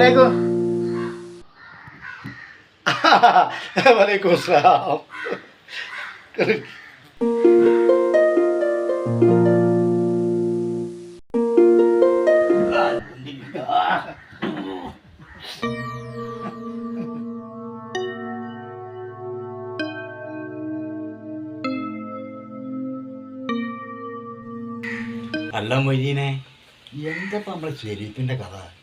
വലൈക്കും. അസ്സലാം അല്ല മൊയ്തീനെ. എന്തപ്പോ നമ്മളെ ചെരീപ്പിന്റെ കഥ?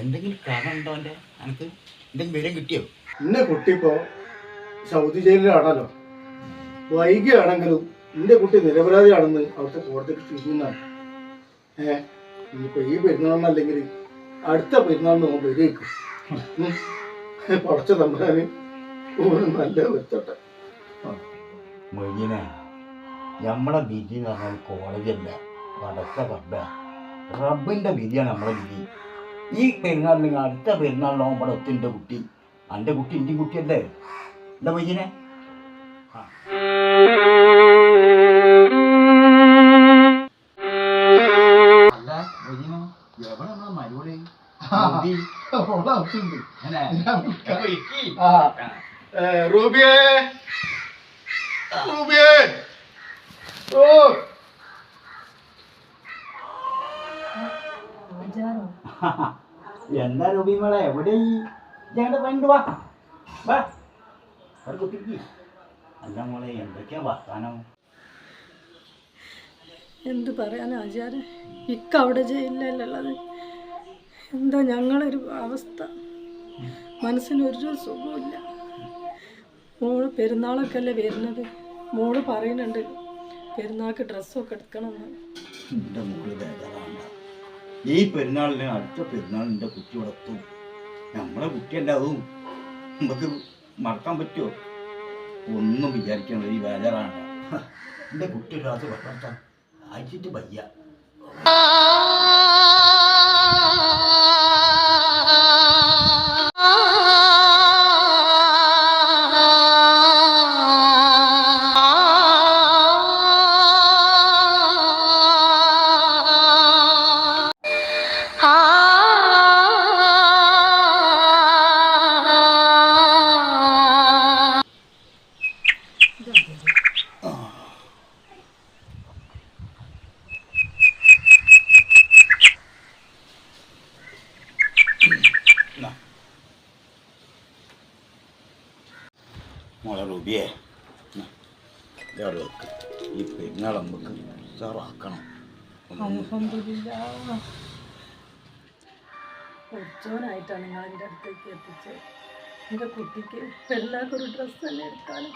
എന്തെങ്കിലും കഥ ഉണ്ടോ എന്റെ എനിക്ക് എന്തെങ്കിലും വിവരം കിട്ടിയോ? എന്നെ കുട്ടി ഇപ്പോ സൗദി ജയിലിലാണല്ലോ. വൈകിയാണെങ്കിലും എന്റെ കുട്ടി നിരപരാധിയാണെന്ന് അവിടുത്തെ കോടതി തിരിഞ്ഞാണ് ഏ ഇനിയിപ്പോ ഈ പെരുന്നാളിനല്ലെങ്കിൽ അടുത്ത പെരുന്നാളിന് നമ്മൾ വരേക്കും. പടച്ച തമ്പാന് ഓന് നല്ല വെച്ചോട്ടെ നമ്മളെ വിധി എന്ന് പറഞ്ഞാൽ കോളേജല്ല പടച്ച റബ്ബ റബ്ബിന്റെ വിധിയാണ് നമ്മളെ വിധി. ഈ പെരുന്നാളിന് അടുത്ത പെരുന്നാളിനോ ഒത്തി ഒത്തിന്റെ കുട്ടി. എന്റെ കുട്ടി എന്റെ കുട്ടിയല്ലേ എന്താ പയ്യനെ റൂബിയേ. റൂബിയേ. ഓ. എന്താ രൂപി മോളെ? എവിടെ ഈ ഞങ്ങളുടെ പണ്ട് വാ. വാ. ഒരു കുട്ടിക്ക്. അല്ല മോളെ എന്തൊക്കെയാ വർത്താനം? എന്ത് പറയാൻ ആചാരം? ഇക്ക അവിടെ ജയിലിലല്ലുള്ളത് എന്താ ഞങ്ങളൊരു അവസ്ഥ? മനസ്സിന് ഒരു സുഖമില്ല മോൾ പെരുന്നാളൊക്കെ അല്ലേ വരുന്നത്? മോൾ പറയുന്നുണ്ട് പെരുന്നാൾക്ക് ഡ്രസ്സൊക്കെ എടുക്കണമെന്ന്. എന്റെ മോൾ ഈ പെരുന്നാളിന് അടുത്ത പെരുന്നാളിന്റെ കുട്ടി ഇവിടെ നമ്മളെ കുട്ടിയല്ല അതും. നമുക്ക് മറക്കാൻ പറ്റുമോ? ഒന്നും വിചാരിക്കണം ഈ വേദറാണ് എന്റെ കുട്ടി ഒരാൾ പറ്റാത്ത അയച്ചിട്ട് വയ്യ. എന്നാ. മോളെ റൂബിയെ. ഇതവിടെ വെക്ക്. ഈ പെരുന്നാൾ നമുക്ക് ഉഷാറാക്കണം. ഉച്ചവനായിട്ടാണ് ഞാൻ എന്റെ അടുത്തേക്ക് എത്തിച്ചത്. എന്റെ കുട്ടിക്ക് പെരുന്നാൾക്കൊരു ഡ്രസ്സ് തന്നെ എടുക്കാനും